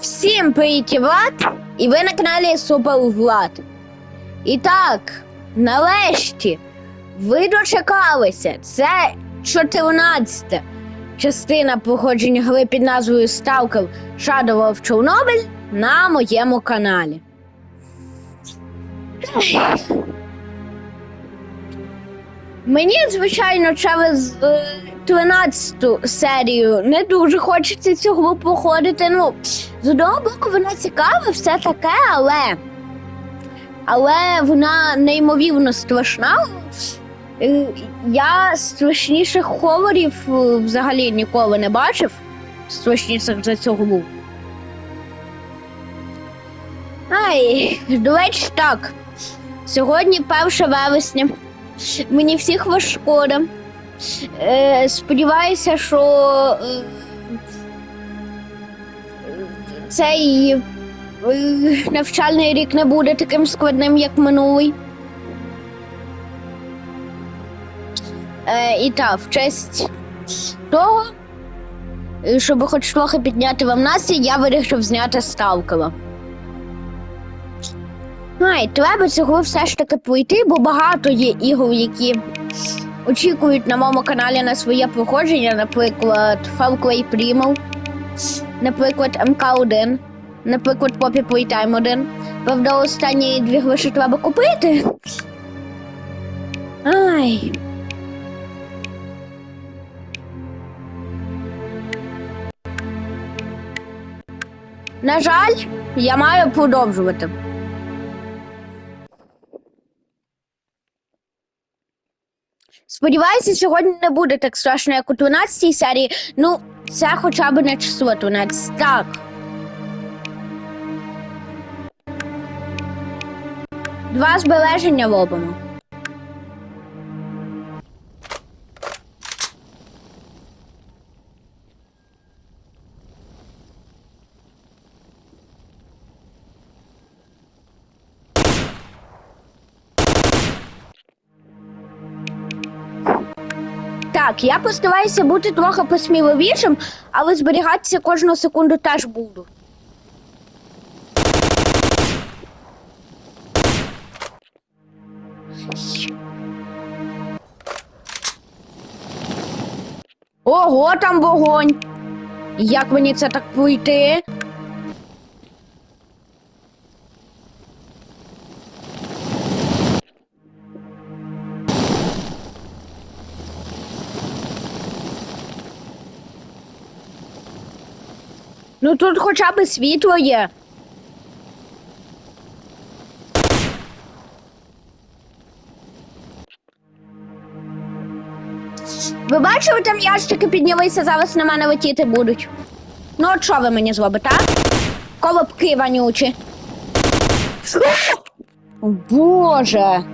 Всім привіт! І ви на каналі Супер Влад. І так, нарешті, ви дочекалися. Це 14 частина походження гри під назвою Stalker Shadow of Chernobyl на моєму каналі. Мені, звичайно, через е, 13-ту серію не дуже хочеться цього походити. Ну, з одного боку, вона цікава, все таке, але. Але вона неймовірно страшна. Е, Я страшніших хорорів е, взагалі ніколи не бачив. Страшніших за цього був. Ай, до речі, так. Сьогодні 1 вересня. Мені всіх вас шкода. Е, сподіваюся, що е, цей е, навчальний рік не буде таким складним, як минулий. І так, в честь того, щоб хоч трохи підняти вам настрій, я вирішив зняти Сталкера. Ай, треба цього все ж таки пройти, бо багато є ігор, які очікують на моєму каналі на своє проходження, наприклад, Far Cry наприклад, МК1, наприклад, Poppy Playtime 1. Правда, останні дві гроші треба купити. Ай. На жаль, я маю продовжувати. Сподіваюся, сьогодні не буде так страшно, як у 12 серії. Ну, це хоча б не число 12. Так. Два збереження робимо. Так, я постараюся бути трохи посміливішим, але зберігатися кожну секунду теж буду. Ого, там вогонь. Як мені це так пройти? Ну тут хоча б світло є. Ви бачили, там ящики піднялися, зараз на мене летіти будуть. Ну, от що ви мені зробите, а? Колобки вонючі. Боже.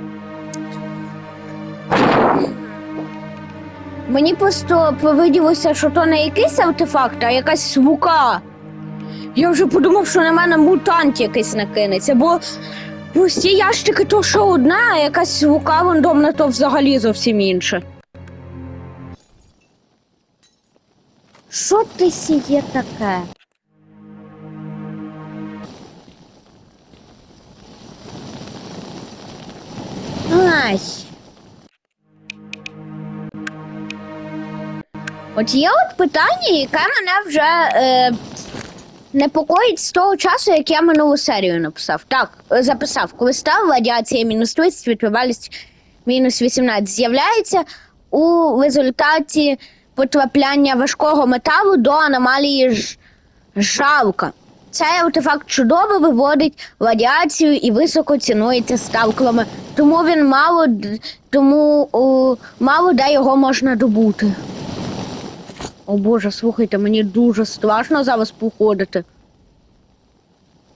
Мені просто повиділося, що то не якийсь артефакт, а якась звука. Я вже подумав, що на мене мутант якийсь накинеться, бо пусті ящики то що одна, а якась звука рандомна, то взагалі зовсім інше. Що ти сіє таке? Ай. От є от питання, яке мене вже е, непокоїть з того часу, як я минулу серію написав. Так, е, записав, коли радіація мінус 30, відповідальність мінус 18 з'являється у результаті потрапляння важкого металу до аномалії жалка. Цей артефакт чудово виводить радіацію і високо цінується ставками, тому він мало тому о, мало де його можна добути. О Боже, слухайте, мені дуже страшно зараз походити.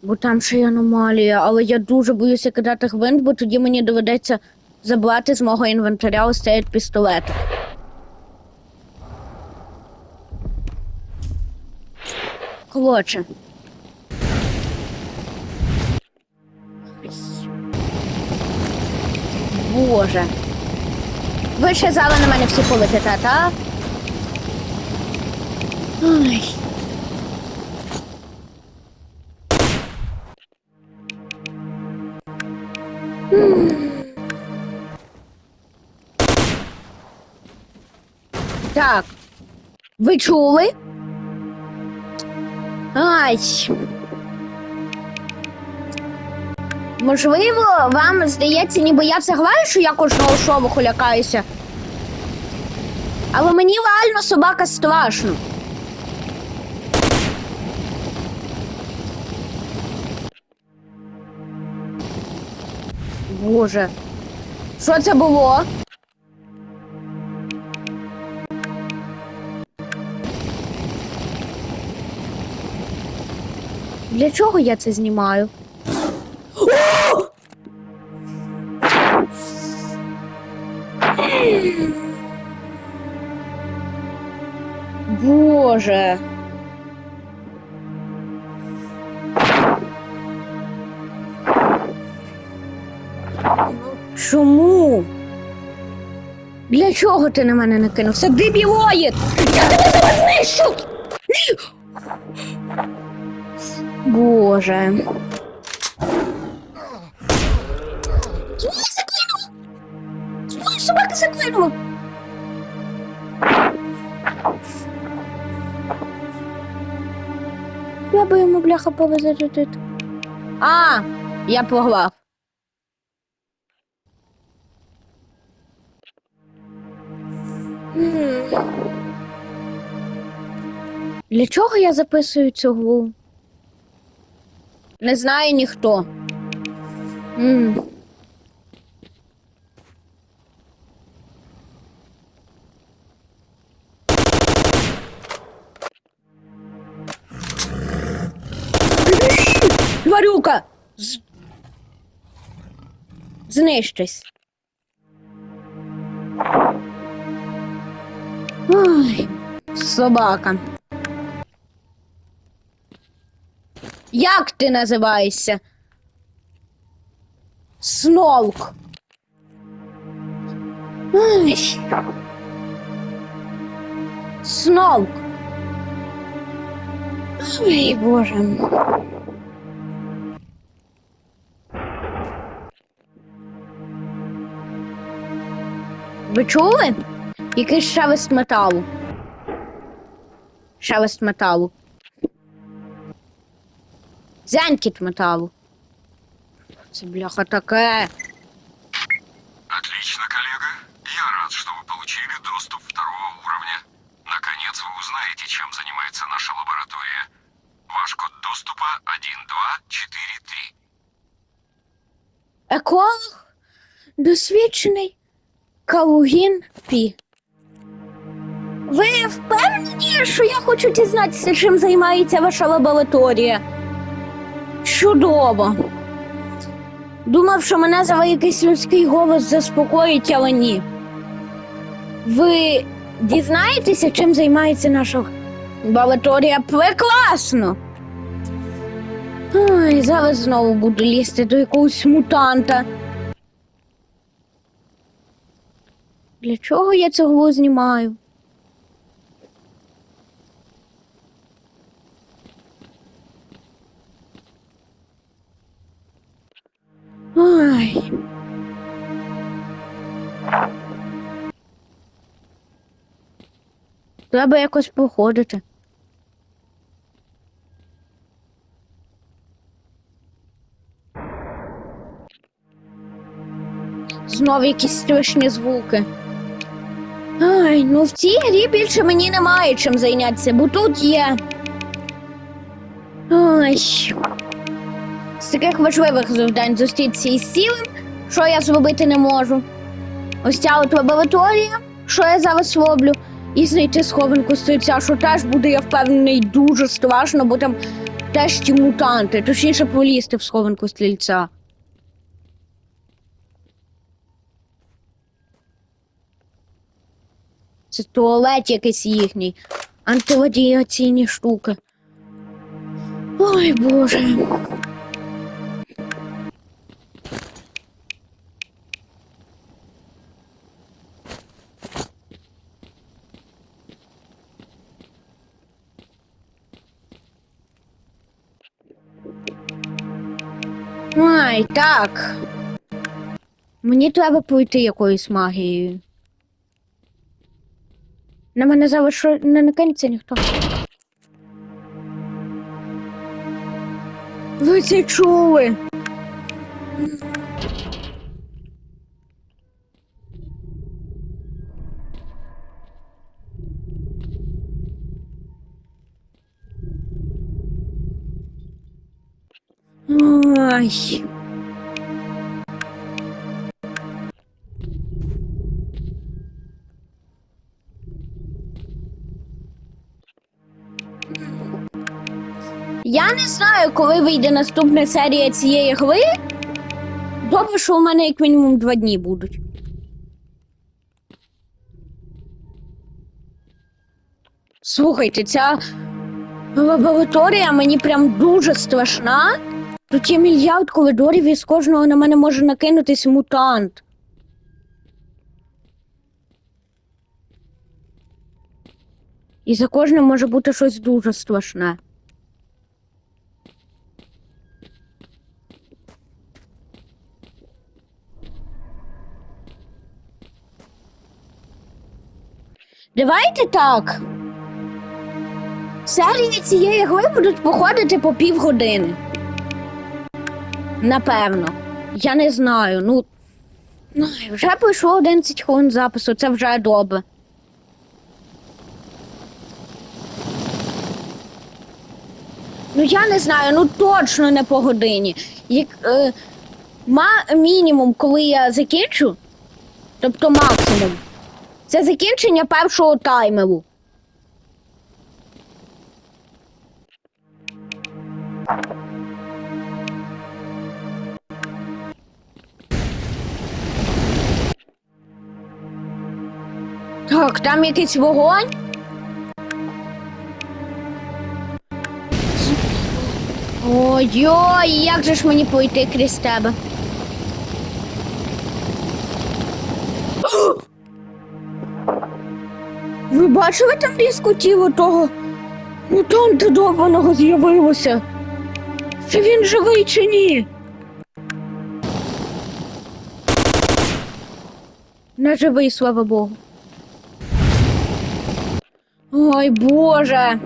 Бо там ще є аномалія, але я дуже боюся кидати гвинт, бо тоді мені доведеться забрати з мого інвентаря ось цей пістолет. Коротше. Боже. Ви ще зараз на мене всі полетите, так? Ой. Так, ви чули? Ай. Можливо, вам здається, ніби я це граю, що я кожного шову лякаюся. Але мені реально собака страшно. Боже. Що це було? Для чого я це знімаю? Боже. Для чого ти на мене накинувся? Дебілоїд! Я тебе зараз знищу! Боже. Чому заклинув? Собака заклинула? Я би йому бляха повезти. А, я поглав. Для чого я записую цю гру? Не знає ніхто. М. Тварюка! З... Знищись. Ой, собака. Як ти називаєшся? Ой. Сновк. Ой, Боже. Ви чули? Якийсь шелест металу. Шелест металу. Зянькіт металу. Це бляха таке. Отлично, коллега. Я рад, что вы получили доступ второго уровня. Наконец вы узнаете, чем занимается наша лаборатория. Ваш код доступа 1243. Еколог досвідчений Калугін Пі. Ви впевнені, що я хочу дізнатися, чим займається ваша лабораторія? Чудово. Думав, що мене за якийсь людський голос заспокоїть, але ні. Ви дізнаєтеся, чим займається наша лабораторія? Прекрасно! Ой, зараз знову буду лізти до якогось мутанта. Для чого я цього знімаю? Ой. Треба якось походити. Знову якісь страшні звуки. Ай, ну в цій грі більше мені немає чим зайнятися, бо тут є. Ай. Таких важливих завдань зустрітися із цілим, що я зробити не можу. Ось ця от лабораторія, що я зараз роблю, і знайти схованку стрільця, що теж буде, я впевнений, дуже страшно, бо там теж ті мутанти, точніше полізти в схованку стрільця. Це туалет якийсь їхній. Антирадіаційні штуки. Ой, Боже. Ай, так. Мені треба пройти якоюсь магією. На мене зараз що не накинеться ніхто. Ви це чули? Ой. Я не знаю, коли вийде наступна серія цієї гри. Добре, що у мене як мінімум два дні будуть. Слухайте, ця лабораторія мені прям дуже страшна. Тут є мільярд коридорів, і з кожного на мене може накинутись мутант. І за кожним може бути щось дуже страшне. Давайте так. Серії цієї гри будуть походити по півгодини. Напевно. Я не знаю. Ну. ну, Вже пройшло 11 хвилин запису, це вже добре. Ну я не знаю, ну точно не по годині. Як, е, ма, мінімум, коли я закінчу, тобто максимум, це закінчення першого таймеру. Так, там якийсь вогонь. Ой-ой, як же ж мені пройти крізь тебе? Ви бачили там різко тіло того мутанта довбаного з'явилося? Чи він живий чи ні? Не живий, слава Богу. Ой, Боже.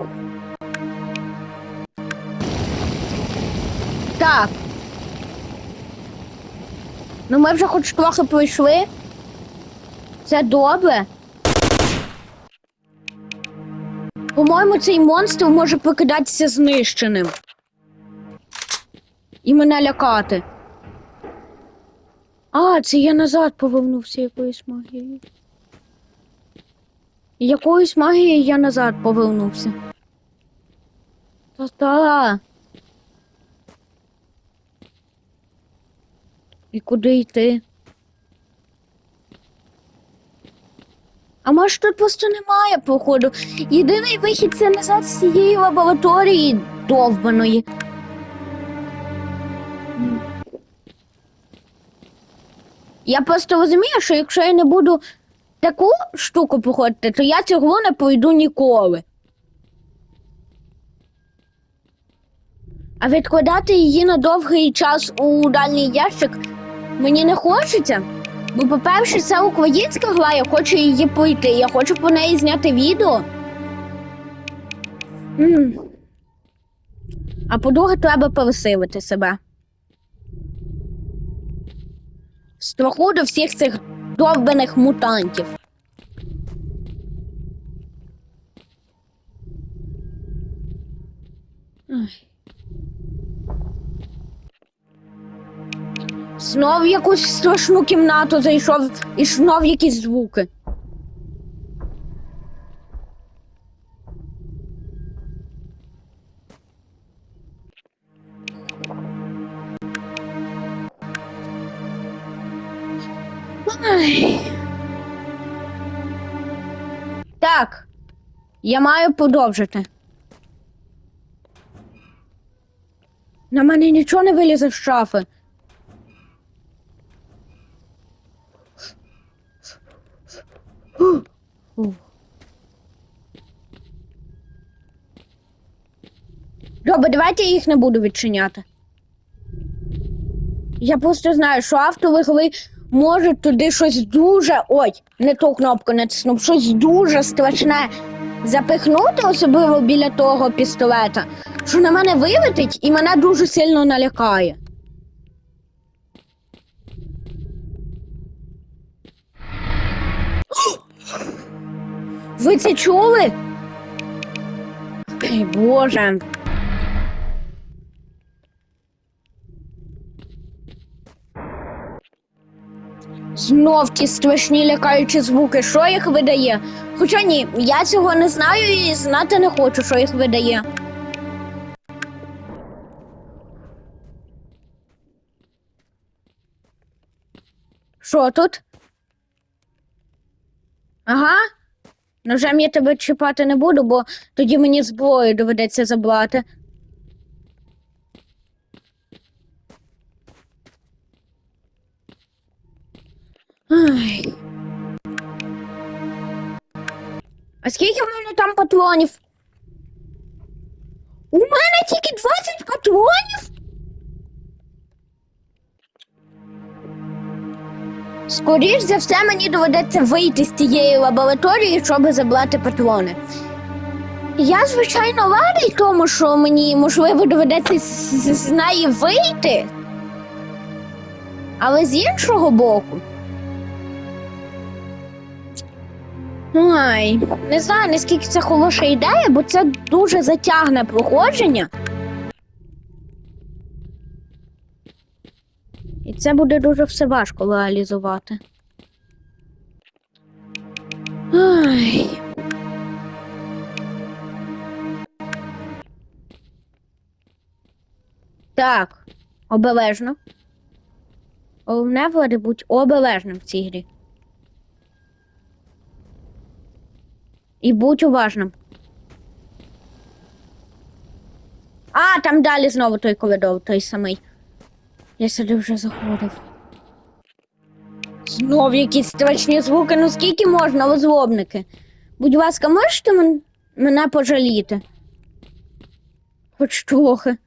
Так. Ну ми вже хоч трохи пройшли. Це добре. По-моєму, цей монстр може покидатися знищеним. І мене лякати. А, це я назад повернувся якоюсь магією. Якоюсь магією я назад повернувся. Та-та. І куди йти? А може тут просто немає походу. Єдиний вихід це назад з цієї лабораторії довбаної. Я просто розумію, що якщо я не буду таку штуку походити, то я цього не пройду ніколи. А відкладати її на довгий час у дальній ящик мені не хочеться. Бо, по-перше, це українська гра, я хочу її пройти. Я хочу по неї зняти відео. М. А по-друге, треба пересилити себе. Страху до всіх цих довбаних мутантів. Знов в якусь страшну кімнату зайшов і знов якісь звуки. Так, я маю продовжити. На мене нічого не вилізе з шафи. Добре, давайте я їх не буду відчиняти. Я просто знаю, що автори гри може туди щось дуже. Ой, не ту кнопку натиснув, щось дуже страшне запихнути, особливо біля того пістолета, що на мене вилетить і мене дуже сильно налякає. Ви це чули? Ой, Боже. Знов ті страшні лякаючі звуки. Що їх видає? Хоча ні, я цього не знаю і знати не хочу, що їх видає. Що тут? Ага. Ножем я тебе чіпати не буду, бо тоді мені зброю доведеться забрати. Ай. А скільки в мене там патронів? У мене тільки 20 патронів. Скоріш за все, мені доведеться вийти з тієї лабораторії, щоб забрати патрони. Я, звичайно, радий тому, що мені, можливо, доведеться з- з неї вийти. Але з іншого боку. Ай, не знаю, наскільки це хороша ідея, бо це дуже затягне проходження. І це буде дуже все важко реалізувати. Ай. Так, обережно. Головне, Влади, будь обережним в цій грі. І будь уважним. А, там далі знову той коридор, той самий. Я сюди вже заходив. Знов якісь страшні звуки, ну скільки можна, розлобники? Будь ласка, можете мен- мене пожаліти? Хоч трохи.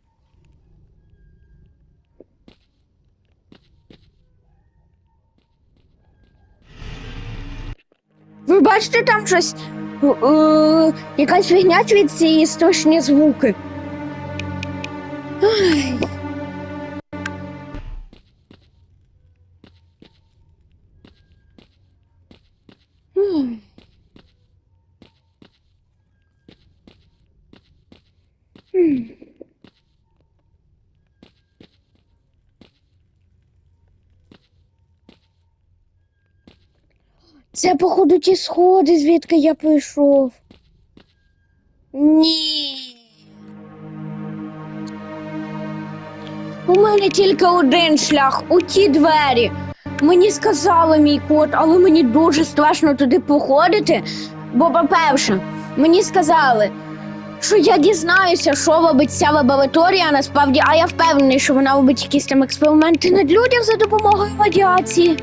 Ви бачите там щось? Е, якась фігня від ці істошні звуки. Ай. Це, походу, ті сходи, звідки я прийшов. Ні. У мене тільки один шлях у ті двері. Мені сказали мій кот, але мені дуже страшно туди походити. Бо, по-перше, мені сказали, що я дізнаюся, що робить ця лабораторія насправді, а я впевнений, що вона робить якісь там експерименти над людям за допомогою радіації.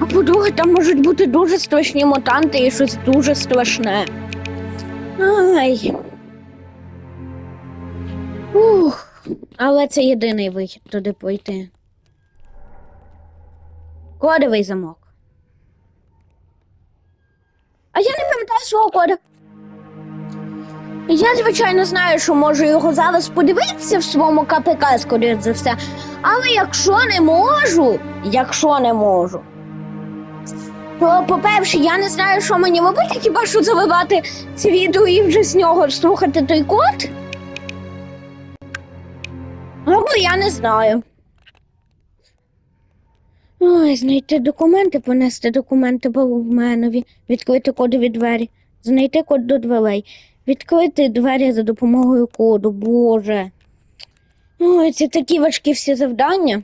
А по-друге, там можуть бути дуже страшні мутанти і щось дуже страшне. Ай. Ух. Але це єдиний вихід туди пройти. Кодовий замок. А я не пам'ятаю свого кода. Я, звичайно, знаю, що можу його зараз подивитися в своєму КПК, скоріш за все. Але якщо не можу, якщо не можу, то, по-перше, я не знаю, що мені робити, хіба що заливати це відео і вже з нього слухати той код. Або я не знаю. Ой, знайти документи, понести документи Баловменові, відкрити кодові двері, знайти код до дверей, відкрити двері за допомогою коду, Боже. Ой, це такі важкі всі завдання.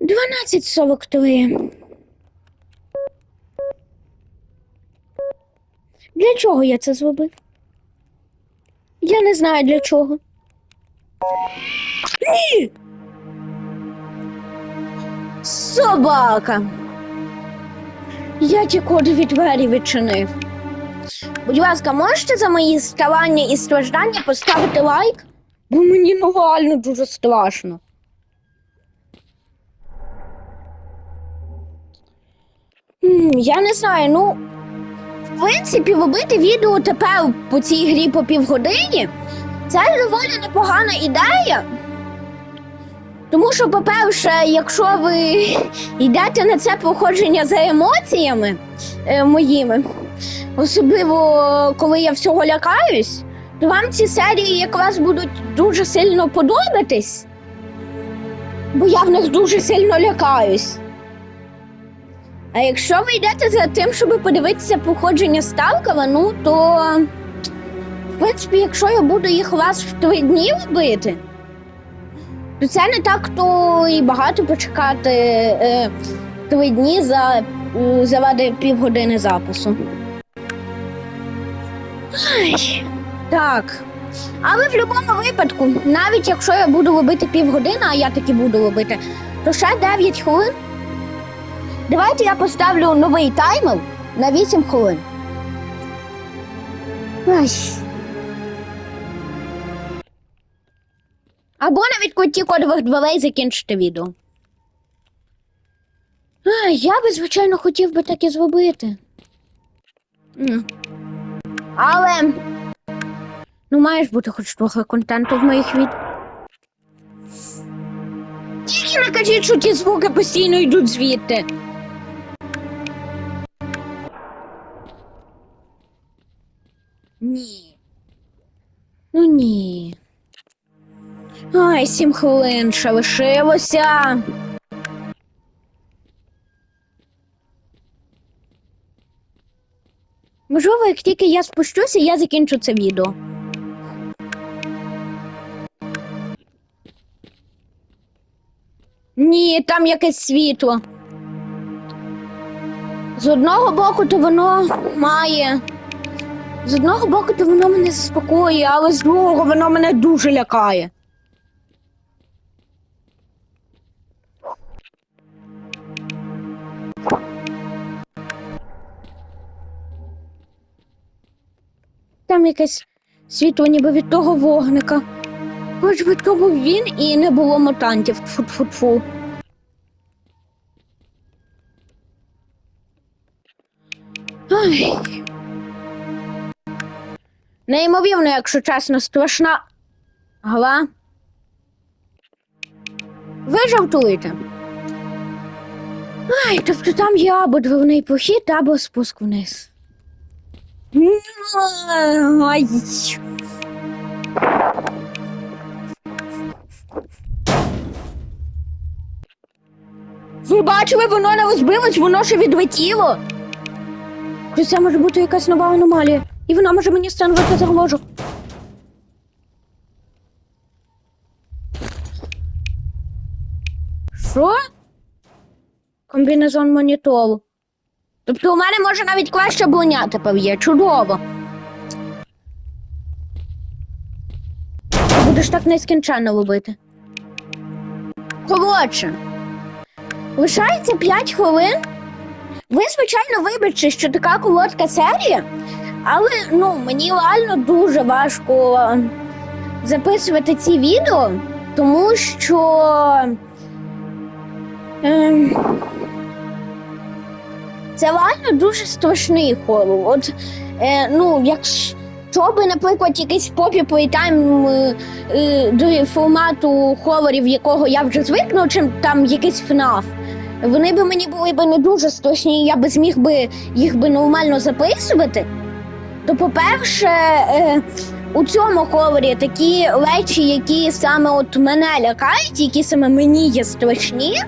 Дванадцять сорок три. Для чого я це зробив? Я не знаю для чого. Ні! Собака. Я ті кодові двері відчинив. Будь ласка, можете за мої старання і страждання поставити лайк? Бо мені ну дуже страшно. М, Я не знаю, ну. В принципі, робити відео тепер по цій грі по півгодині це доволі непогана ідея. Тому що, по-перше, якщо ви йдете на це походження за емоціями е, моїми, особливо коли я всього лякаюсь, то вам ці серії якраз будуть дуже сильно подобатись, бо я в них дуже сильно лякаюсь. А якщо ви йдете за тим, щоб подивитися походження Сталкера, ну то, в принципі, якщо я буду їх раз в три дні робити, то це не так то і багато почекати е, три дні за, заради півгодини запису. Ай, так. Але в будь-якому випадку, навіть якщо я буду робити півгодини, а я таки буду робити, то ще 9 хвилин. Давайте я поставлю новий таймер на 8 хвилин. Ай. Або на відкритті кодових дверей закінчити відео. Ай, я би, звичайно, хотів би так і зробити. Але. Ну, має ж бути хоч трохи контенту в моїх відео. Тільки не кажіть, що ті звуки постійно йдуть звідти. Ні. Ну ні. Ай, сім хвилин ще лишилося. Можливо, як тільки я спущуся, я закінчу це відео. Ні, там якесь світло. З одного боку, то воно має. З одного боку, то воно мене заспокоює, але з другого воно мене дуже лякає. Там якесь світло ніби від того вогника. Хоч би то був він і не було мутантів. Тфу-тфу-тфу. Ай. Неймовірно, якщо чесно, страшна гла. Ви жартуєте. Ай, тобто там є або дверний похід, або спуск вниз. Ай. Ви бачили, воно не розбилось, воно ще відлетіло. Чи це може бути якась нова аномалія? І вона може мені становити загрожу. Що? Комбінезон монітору. Тобто у мене може навіть краще броня тепер є. Чудово. Будеш так нескінченно робити. Коротше. Лишається 5 хвилин. Ви, звичайно, вибачте, що така коротка серія, але ну, мені реально дуже важко е, записувати ці відео, тому що. Ем, це реально дуже страшний хорор. От, е, ну, якщо би, наприклад, якийсь попі плейтайм е, е, до формату хорорів, якого я вже звикну, чим там якийсь ФНАФ, вони би мені були б не дуже страшні, я би зміг би їх би нормально записувати. То, по-перше, е, у цьому хорорі такі речі, які саме от мене лякають, які саме мені є страшні.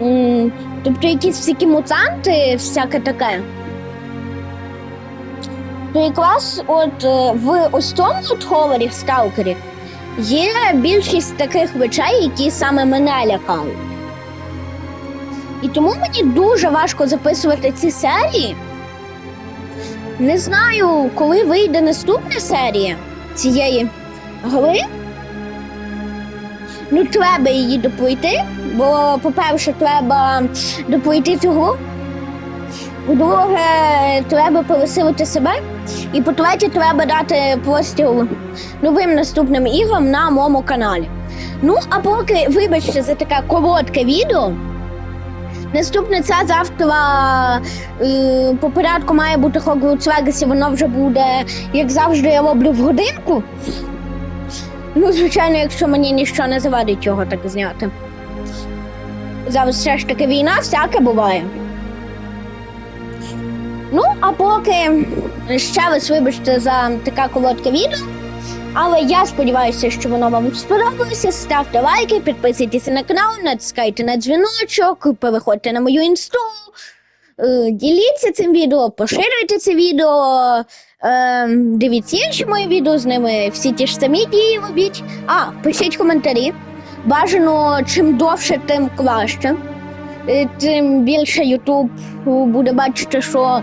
М, Тобто якісь всякі мутанти, всяке таке. То якраз от е, в ось тому от хорорі в сталкері є більшість таких речей, які саме мене лякають. І тому мені дуже важко записувати ці серії. Не знаю, коли вийде наступна серія цієї гри. Ну, треба її доплити, бо, по-перше, треба доплити цю гру. По-друге, треба повеселити себе. І по-третє, треба дати простір новим наступним іграм на моєму каналі. Ну, а поки, вибачте за таке коротке відео. Наступне це завтра е, по порядку має бути Hogwarts Legacy, воно вже буде, як завжди, я роблю в годинку. Ну, звичайно, якщо мені нічого не завадить його так зняти. Зараз все ж таки війна, всяке буває. Ну, а поки ще раз вибачте за таке коротке відео. Але я сподіваюся, що воно вам сподобалося. Ставте лайки, підписуйтесь на канал, натискайте на дзвіночок, переходьте на мою інсту, е, діліться цим відео, поширюйте це відео, е, дивіться інші мої відео з ними, всі ті ж самі дії робіть. А, пишіть коментарі. Бажано чим довше, тим краще. Е, Тим більше Ютуб буде бачити, що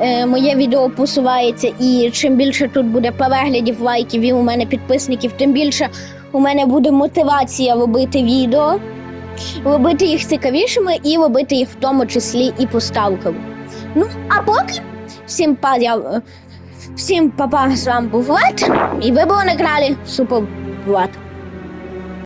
е, моє відео посувається, і чим більше тут буде переглядів, лайків і у мене підписників, тим більше у мене буде мотивація робити відео, робити їх цікавішими і робити їх в тому числі і поставками. Ну, а поки всім па, всім папа, з вами був Влад, і ви були на каналі Супер Влад.